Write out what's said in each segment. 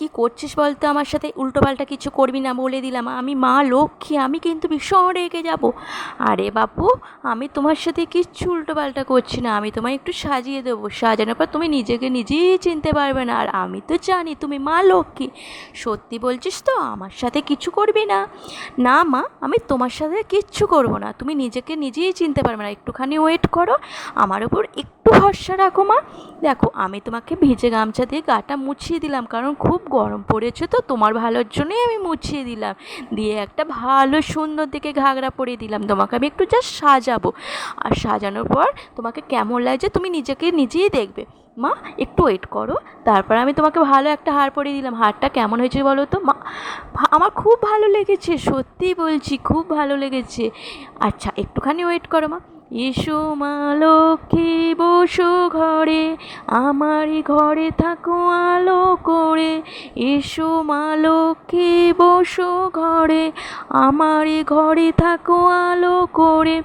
কি করছিস বলতো? আমার সাথে উল্টোপাল্টা কিছু করবি না বলে দিলাম। আমি মা লক্ষ্মী, আমি কিন্তু ভীষণ রেগে যাব। আরে বাপু, আমি তোমার সাথে কিচ্ছু উল্টোপাল্টা করছি না। আমি তোমায় একটু সাজিয়ে দেবো। সাজানোর পর তুমি নিজেকে নিজেই চিনতে পারবে না। আর আমি তো জানি তুমি মা লক্ষ্মী। সত্যি বলছিস তো, আমার সাথে কিছু করবি না? না মা, আমি তোমার সাথে কিচ্ছু করব না। তুমি নিজেকে নিজেই চিনতে পারবে না। একটুখানি ওয়েট করো। আমার ওপর একটু ভরসা রাখো মা। দেখো, আমি তোমাকে ভিজে গামছা দিয়ে গাটা মুছিয়ে দিলাম। কারণ খুব গরম পড়েছে তো তোমার ভালোর জন্যই আমি মুছিয়ে দিলাম। দিয়ে একটা ভালো সুন্দর দেখে ঘাগরা পরিয়ে দিলাম। তোমাকে আমি একটু জাস্ট সাজাবো। আর সাজানোর পর তোমাকে কেমন লাগছে তুমি নিজেকে নিজেই দেখবে। মা, একটু ওয়েট করো। তারপর আমি তোমাকে ভালো একটা হার পরিয়ে দিলাম। হারটা কেমন হয়েছে বলো তো? মা আমার খুব ভালো লেগেছে। সত্যিই বলছি, খুব ভালো লেগেছে। আচ্ছা একটুখানি ওয়েট করো মা। এসো মা লক্ষ্মী বসো ঘরে, আমারই ঘরে থাকো আলো করে। ইসু মা লক্ষ্মী বসো ঘরে, আমারই ঘরে থাকো আলো করে।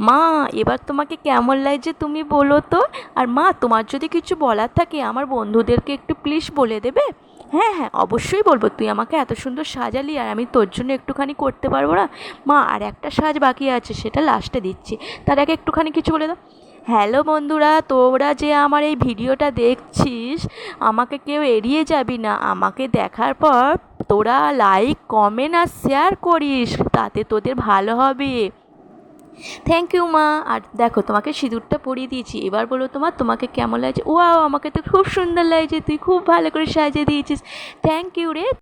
মা, এবার তোমাকে কেমন লাগছে তুমি বলো তো। আর মা, তোমার যদি কিছু বলার থাকে, আমার বন্ধুদেরকে একটু প্লিজ বলে দেবে? হ্যাঁ হ্যাঁ অবশ্যই বলব। তুই আমাকে এত সুন্দর সাজালি আর আমি তোর জন্য একটুখানি করতে পারব না। মা, আর একটা সাজ বাকি আছে, সেটা লাস্টে দিচ্ছি। তার আগে একটুখানি কিছু বলে দাও। হ্যালো বন্ধুরা, তোরা যে আমার এই ভিডিওটা দেখছিস, আমাকে কেউ এড়িয়ে যাবি না। আমাকে দেখার পর তোরা লাইক কমেন্ট আর শেয়ার করিস, তাতে তোদের ভালো হবে। থ্যাংক ইউ মা। আর দেখো, তোমাকে সিঁদুরটা পরিয়ে দিয়েছি। এবার বলো তোমার তোমাকে কেমন লাগছে? ও আমাকে তো খুব সুন্দর লাগছে। তুই খুব ভালো করে সাজিয়ে দিয়েছিস। থ্যাংক ইউ রে।